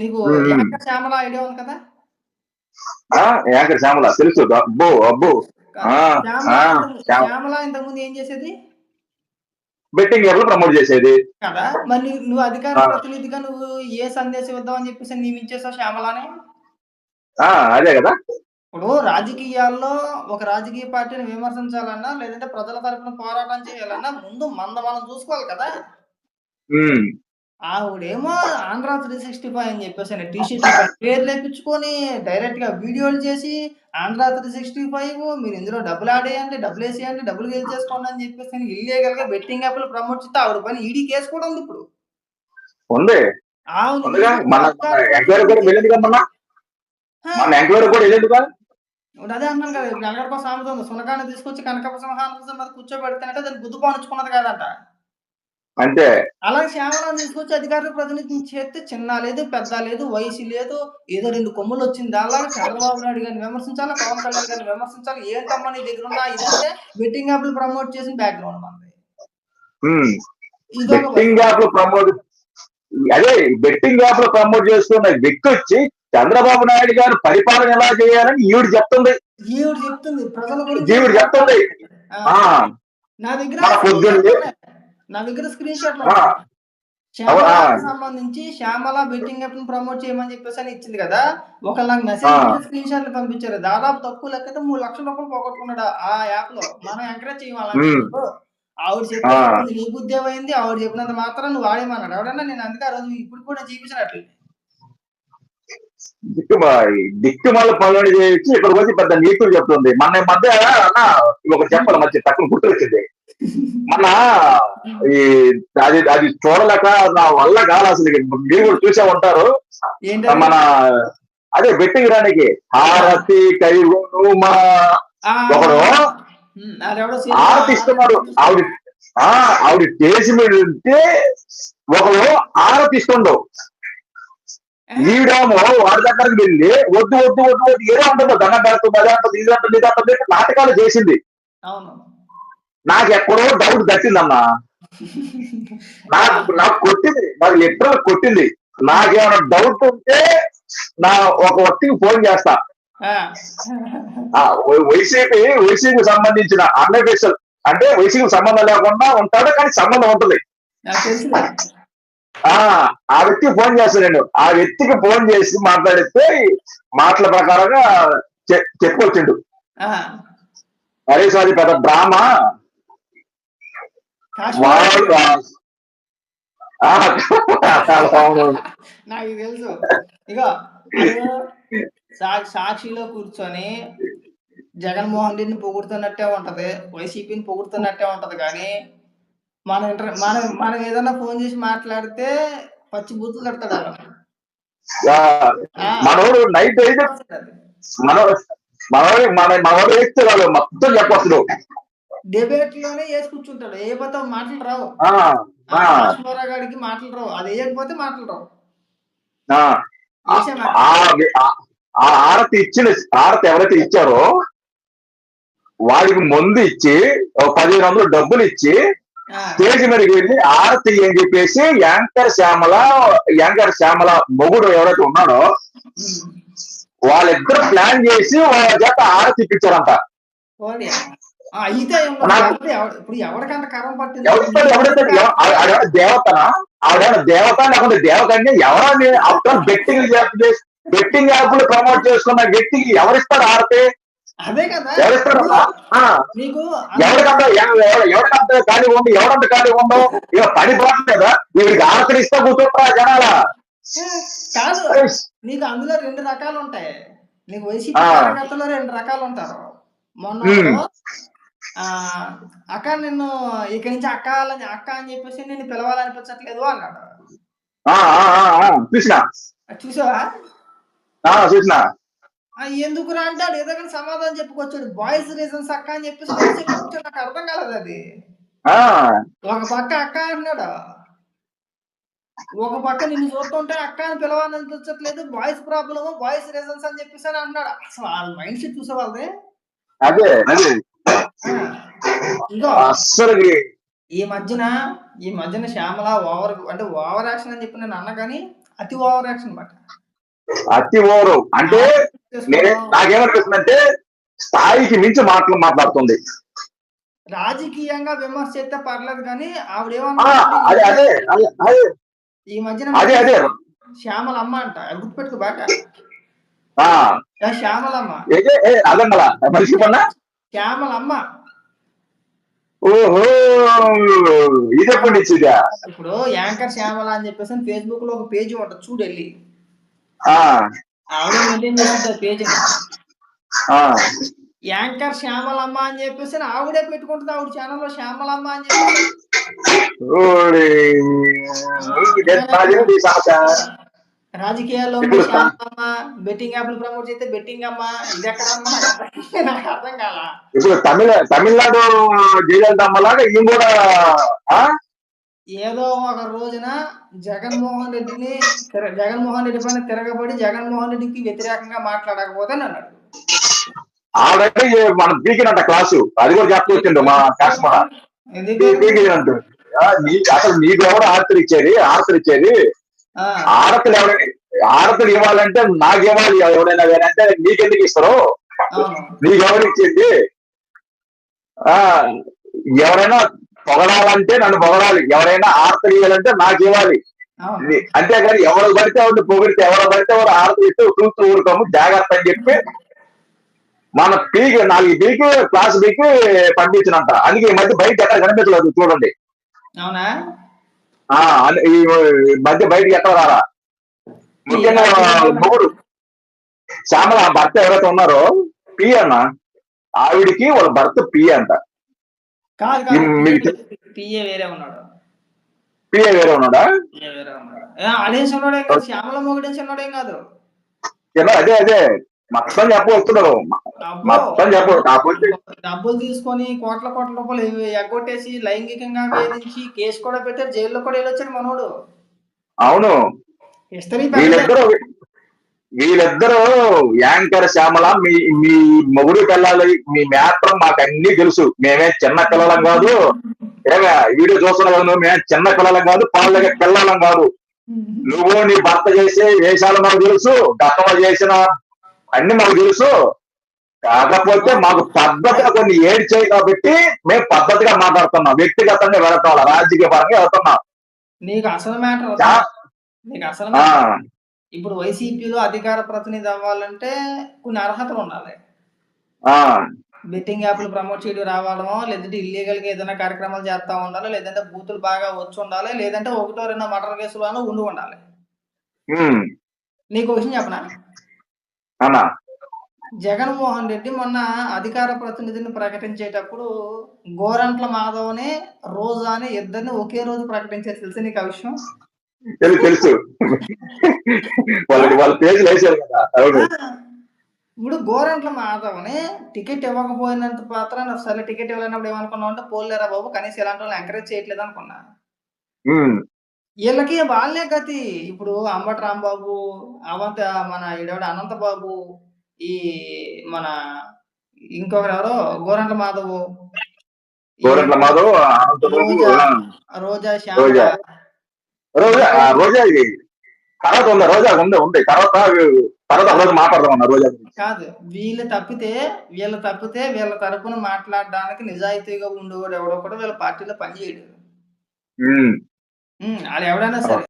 నీకు శ్యామల ఐడియా ఉంది కదా? యాంకర్ శ్యామల తెలుసు. అబ్బో అబ్బో. శ్యామల ఇంతకుముందు ఏం చేసేది? బెట్టింగ్ యాప్లు ప్రమోట్ చేసేది? కదా మరి నువ్వు అధికార. ప్రతినిధిగా నువ్వు ఏ సందేశం ఇద్దామని చెప్పేసి నియమించేసావు శ్యామలాని? అదే కదా. ఇప్పుడు రాజకీయాల్లో ఒక రాజకీయ పార్టీని విమర్శించాలన్నా లేదంటే ప్రజల తరపున పోరాటం చేయాలన్నా ముందు మంద మనం చూసుకోవాలి కదా. ఆవిడేమో ఆంధ్ర త్రీ సిక్స్టీ ఫైవ్ అని చెప్పేసి టీషర్ట్ పేరు లేపించుకొని డైరెక్ట్గా వీడియోలు చేసి ఆంధ్ర త్రీ సిక్స్టీ ఫైవ్ మీరు ఇందులో డబ్బులు ఆడేయండి డబ్బులు వేసేయండి డబ్బులు గెలిచేసుకోండి అని చెప్పేసి ఇల్లీగల్గా బెట్టింగ్ యాప్లు ప్రమోట్ చేస్తే ఆవిడ పని ఈడీ కేసు కూడా ఉంది ఇప్పుడు. ఉంది. అదే అన్నాను కదా ఇప్పుడు ఎక్కడికో సామెత ఉంది సునకాన్ని తీసుకొచ్చి కనకప సింహాసనం మీద కూర్చోబెడితేనంటే దాన్ని గుద్దు పానుచుకున్నది కాదంట. అంతే అలాగే శ్యామలను తీసుకొచ్చి అధికారుల ప్రతినిధిని చేస్తే చిన్న లేదు పెద్ద లేదు వయసు లేదు ఏదో రెండు కొమ్ములు వచ్చింది. అలాగే చంద్రబాబు నాయుడు గారిని విమర్శించాలి? పవన్ కళ్యాణ్ గారిని విమర్శించాలి? ఏంటమ్మా నీ దగ్గర ఉన్న ఇదంటే బెట్టింగ్ యాప్లు ప్రమోట్ చేసిన బ్యాక్గ్రౌండ్ మనది. బెట్టింగ్ యాప్ ప్రమోట్ అదే బెట్టింగ్ యాప్లో ప్రమోట్ చేస్తున్న వ్యక్తి వచ్చి చంద్రబాబు నాయుడు గారు పరిపాలన ఎలా చేయాలని ఈవిడ చెప్తుంది. ఈవిడ చెప్తుంది. ప్రజల గురించి ఈవిడ చెప్తుంది. నా దగ్గర నా దగ్గర స్క్రీన్ శ్యామలకు సంబంధించి శ్యామల బెట్టింగ్ యాప్ ప్రమోట్ చేయమని చెప్పేసి అని ఇచ్చింది కదా. ఒక నాకు. మెసేజ్ స్క్రీన్ షాట్లు పంపించారు. దాదాపు తక్కువ లెక్కతే మూడు లక్షల రూపాయలు పోగొట్టుకున్నాడు ఆ యాప్లో. మనం ఎంకరేజ్ చేయాలి. ఆవిడ ఆ. చెప్పినది నీ ఉద్యోగం అయింది ఆవిడ చెప్పినంత మాత్రం నువ్వు వాడేమన్నాడు ఎవడన్నా నేను అందుకే ఆ రోజు ఇప్పుడు కూడా చూపించినట్లు దిక్కు దిక్కు మళ్ళీ పనులు చేయొచ్చు ఇక్కడికి వచ్చి పెద్ద నీతులు చెప్తుంది. మన మధ్య ఒకటి చెప్పాలి మంచి తక్కువ గుర్తు వచ్చింది. మన ఈ అది అది చూడలేక నా వల్ల కాదు అసలు మీరు కూడా చూసే ఉంటారు. మన అదే బెట్టింగ్ రానికి. హారతి కైగోను మా ఒకడు హారతి ఇస్తున్నాడు. ఆవిడ ఆవిడ స్టేజ్ మీద ఉంటే ఒకడు హారతి ఇస్తుండు. ఈవిడేమో వాడి దగ్గరికి వెళ్ళి వద్దు వద్దు వద్దు వద్దు ఏదో అంటుందో దండం పెడుతుంది అదే అంటుంది ఇది అంటుంది ఇది అంటుంది నాటకాలు చేసింది. అవును. నాకు ఎక్కడో డౌట్ దట్టిందమ్మా నాకు నాకు కొట్టింది. నాకు లిటరల్ కొట్టింది. నాకేమైనా డౌట్ ఉంటే నా ఒక వ్యక్తికి ఫోన్ చేస్తా. వైసీపీ వైసీపీకి సంబంధించిన అన్అఫీషియల్ అంటే వైసీపీకి సంబంధం లేకుండా ఉంటాడు కానీ సంబంధం ఉంటుంది. ఆ ఆ వ్యక్తికి ఫోన్ చేస్తాను నేను. ఆ వ్యక్తికి ఫోన్ చేసి మాట్లాడితే మాటల ప్రకారంగా చెప్పుకొచ్చిండు. అరే సార్ పెద్ద డ్రామా వాడు కాశ్మీర్ ఆ, అవును. నాకు తెలుసు. సా- సాక్షిలో కూర్చొని జగన్మోహన్ రెడ్డిని పొగుడుతున్నట్టే ఉంటది వైసీపీని పొగుడుతున్నట్టే ఉంటది కానీ మన ఇంటర్ మనం మనం ఏదైనా ఫోన్ చేసి మాట్లాడితే పచ్చి బూతులు కడతాడు మనోడు నైట్ అయితే మనోడు మనోడు మన మనోడు వేస్తే వాళ్ళు మొత్తం చెప్పొచ్చు డిబేట్లోనే వేసి కూర్చుంటాడు. ఏ పోతే మాటలు రావు. గాడికి మాటలు రావు. అది వేయకపోతే మాటలు రావు. ఆ. ఆరతి ఇచ్చిన ఆరతి ఎవరైతే ఇచ్చారో వాడికి మందు ఇచ్చి పదిహేను వందలు డబ్బులు ఇచ్చి స్టేజ్ మీదకి వెళ్ళి ఆరతి అని చెప్పేసి యాంకర్ శ్యామల యాంకర్ శ్యామల మొగుడు ఎవరైతే ఉన్నాడో. వాళ్ళిద్దరు ప్లాన్ చేసి వాళ్ళ చేత ఆరతి ఇప్పించారంట. అయితే ఇప్పుడు ఎవరికంత కరం పట్టింది దేవతనా? ఆవిడ దేవత లేకుంటే దేవతని ఎవరని అప్పుడు బెట్టింగ్ చేసి బెట్టింగ్ యాప్లు ప్రమోట్ చేసుకున్న వ్యక్తికి ఎవరిస్తారు ఆరతి? అదే కదా. ఎవరిస్తారు ఎవరికంత ఎవ- ఎవ- ఎవరికంత ఖాళీ ఉండి ఎవరంత ఖాళీ ఉండవు ఇక పని పోవట్లేదా వీడికి ఆరతిని ఇస్తే కూర్చుంటారా జనాల? కాదు. నీకు అందులో రెండు రకాలు ఉంటాయి. నీకు వైసీపీ. కార్యకర్తలో రెండు రకాలు ఉంటారు. మొన్న ఆ అక్క నిన్ను ఇక్కడి నుంచి అక్క అని అక్క అని చెప్పేసి నిన్ను పిలవాలనిపించట్లేదు అన్నాడు. చూసినా? చూసావా? చూసినా. ఎందుకురా అంటాడు? ఏదో కానీ సమాధానం చెప్పుకొచ్చాడు. బాయ్స్ రీజన్స్ అక్క అని చెప్పేసి నేను. నాకు అర్థం కాలేదు అది. ఒక పక్క అక్క అంటున్నాడు. ఒక పక్క నిన్ను చూస్తుంటే అక్క అని పిలవాలనిపించట్లేదు. వాయిస్ ప్రాబ్లమ్ వాయిస్ రీజన్స్ అని చెప్పేసి అని అంటున్నాడు. అసలు వాళ్ళ మైండ్ సెట్ చూసే వాళ్ళది అదే అదే. అస్సలు ఈ మధ్యన ఈ మధ్యన శ్యామల ఓవర్ అంటే ఓవర్ యాక్షన్ అని చెప్పి నేను అన్నా కానీ అతి ఓవర్ యాక్షన్ మాట అతి ఓరు అంటే నేనే నాకేమనిపిస్తుందంటే స్థాయికి మించి మాటలు మాట్లాడుతుంది. రాజకీయంగా విమర్శ చేస్తే పర్లేదు కానీ ఆవిడ అదే అదే అదే అదే. ఈ మధ్యన అదే అదే. శ్యామలమ్మ అంట అది గుర్తుపెట్టుకో బాగా శ్యామలమ్మ ఏదే ఏ అదంగల మనిషిపన్నా శ్యామలమ్మ ఓహో! ఇది ఎప్పటి నుంచి ఇదా ఇప్పుడు యాంకర్ శ్యామల అని చెప్పేసి ఫేస్బుక్లో ఒక పేజీ ఉంటుంది చూడు వెళ్ళి. ఆవిడ ఆ, యాంకర్ శ్యామలమ్మ అని చెప్పేసి ఆవిడే పెట్టుకుంటుంది ఆవిడ ఛానల్లో శ్యామలమ్మ అని చెప్పేసి. రాజకీయాల్లో బెట్టింగ్ యాప్లు ప్రమోట్ చేస్తే బెట్టింగ్ అమ్మ ఇది ఎక్కడ? నాకు అర్థం కాల ఇప్పుడు తమిళ తమిళనాడు జయలలితమ్మ లాగా ఈయన కూడా? ఏదో ఒక రోజున జగన్మోహన్ రెడ్డిని జగన్మోహన్ రెడ్డి పైన తిరగబడి జగన్మోహన్ రెడ్డికి వ్యతిరేకంగా మాట్లాడకపోతే అని అన్నాడు ఆల్రెడీ మనం పీకినంట క్లాసు అది కూడా చెప్పుకొచ్చిండు మా ఎందుకు? పీకినంటు అసలు నీకు ఎవరు ఆర్తలు ఇచ్చేది ఆర్తలు ఇచ్చేది ఆ, ఆడతలు ఎవరైనా ఆడతలు ఇవ్వాలంటే నాకు ఇవ్వాలి ఎవరైనా వేరే అంటే నీకెందుకు ఇస్తారు? అవును నీకు ఎవరు ఇచ్చింది? ఆ ఎవరైనా పొగడాలంటే నన్ను పొగడాలి. ఎవరైనా ఆర్తలు ఇవ్వాలంటే నాకు ఇవ్వాలి. అంతేగాని ఎవరు పడితే ఎవరిని పొగిడితే ఎవరు పడితే ఎవరు ఆరతి ఇస్తే చూస్తూ ఊరుకోము జాగ్రత్త అని చెప్పి మన పీకి నాలుగు పీకి క్లాస్ పీకి పంపించినంట అందుకే ఈ మధ్య బయట ఎక్కడ కనిపించలేదు చూడండి. అవునా? ఈ మధ్య బయటికి ఎక్కడ రారా? ముఖ్యంగా మొగుడు. శ్యామల ఆ భర్త ఎవరైతే ఉన్నారో పి అన్న ఆవిడికి వాళ్ళ భర్త పి అంట. పిఏ వేరే ఉన్నాడు. పిఏ వేరే ఉన్నాడా? పిఏ వేరే ఉన్నాడు. ఏ, అదేం చిన్నోడేం కాదు శ్యామల మొగుడేం చిన్నోడేం కాదు. ఏమో అదే అదే. మొత్తం చెప్పవస్తున్నారు అబ్బో, మొత్తం చెప్పు. కాకపోతే డబ్బులు తీసుకొని కోట్ల కోట్ల రూపాయలు ఎగ్గొట్టేసి లైంగికంగా వేధించి కేసు కూడా పెట్టారు జైల్లో కూడా వెళ్ళొచ్చాడు మనోడు. అవును. వీళ్ళిద్దరు వీళ్ళిద్దరూ యాంకర్ శ్యామల మీ మీ మొగుడు పిల్లలు మీ మ్యాటర్ మాకు అన్ని తెలుసు. మేమే చిన్న పిల్లలం కాదు. ఏమే వీడియో చూస్తున్నావు కదా మేము చిన్న పిల్లలం కాదు పాల పిల్లలం కాదు. నువ్వు నీ భర్త చేసే వేషాలు మాకు తెలుసు. గతంలో చేసిన అన్ని మాకు తెలుసు. కాకపోతే మాకు పద్ధతిగా కొన్ని ఏడ్చాయి కాబట్టి మేము పద్ధతిగా మాట్లాడుతున్నాం. వ్యక్తిగతంగా వెళతాం రాజకీయ పరంగా వెళ్తున్నాం నీకు అసలు మ్యాటర్ నీకు అసలు. ఇప్పుడు వైసీపీలో అధికార ప్రతినిధి అవ్వాలంటే కొన్ని అర్హతలు ఉండాలి. బెట్టింగ్ యాప్లు ప్రమోట్ చేయడం రావడమో లేదంటే ఇల్లీగల్గా ఏదైనా కార్యక్రమాలు చేస్తా ఉండాలి లేదంటే బూతులు బాగా వచ్చి ఉండాలి లేదంటే ఒకటో రెండో మర్డర్ కేసులోనూ ఉండి ఉండాలి. నీకు విషయం చెప్పనా? అన్నా జగన్మోహన్ రెడ్డి మొన్న అధికార ప్రతినిధిని ప్రకటించేటప్పుడు గోరంట్ల మాధవ్ని రోజాని ఇద్దరిని ఒకే రోజు ప్రకటించారు. తెలుసు నీకు ఆ విషయం? తెలుసు వాళ్ళకి వాళ్ళ పేజీలు కదా ఇప్పుడు గోరంట్ల మాధవ్ని టికెట్ ఇవ్వకపోయినంత మాత్రాన సరే టికెట్ ఇవ్వలేనప్పుడు ఏమనుకున్నావు అంటే పోలేరా బాబు కనీసం ఇలాంటి వాళ్ళని ఎంకరేజ్ చేయట్లేదు అనుకున్నా. వీళ్ళకి వాళ్ళే గతి. ఇప్పుడు అంబటి రాంబాబు అవంత మన ఈడెవడ అనంత బాబు ఈ మన ఇంకొకరు ఎవరో? గోరంట్ల మాధవ్. గోరంట్ల మాధవ్ అనంతబాబు రోజా. శ్యామ రోజా. ఇది. తర్వాత ఉందా? రోజా ఉంది ఉంది. తర్వాత తర్వాత రోజు మాట్లాడదాం రోజా. కాదు వీళ్ళు తప్పితే వీళ్ళు తప్పితే వీళ్ళ తరపున మాట్లాడడానికి నిజాయితీగా ఉండేవాడు ఎవడో కూడా వీళ్ళ పార్టీలో పనిచేయడు. ఉమ్, ఉమ్, వాళ్ళు ఎవడైనా సరే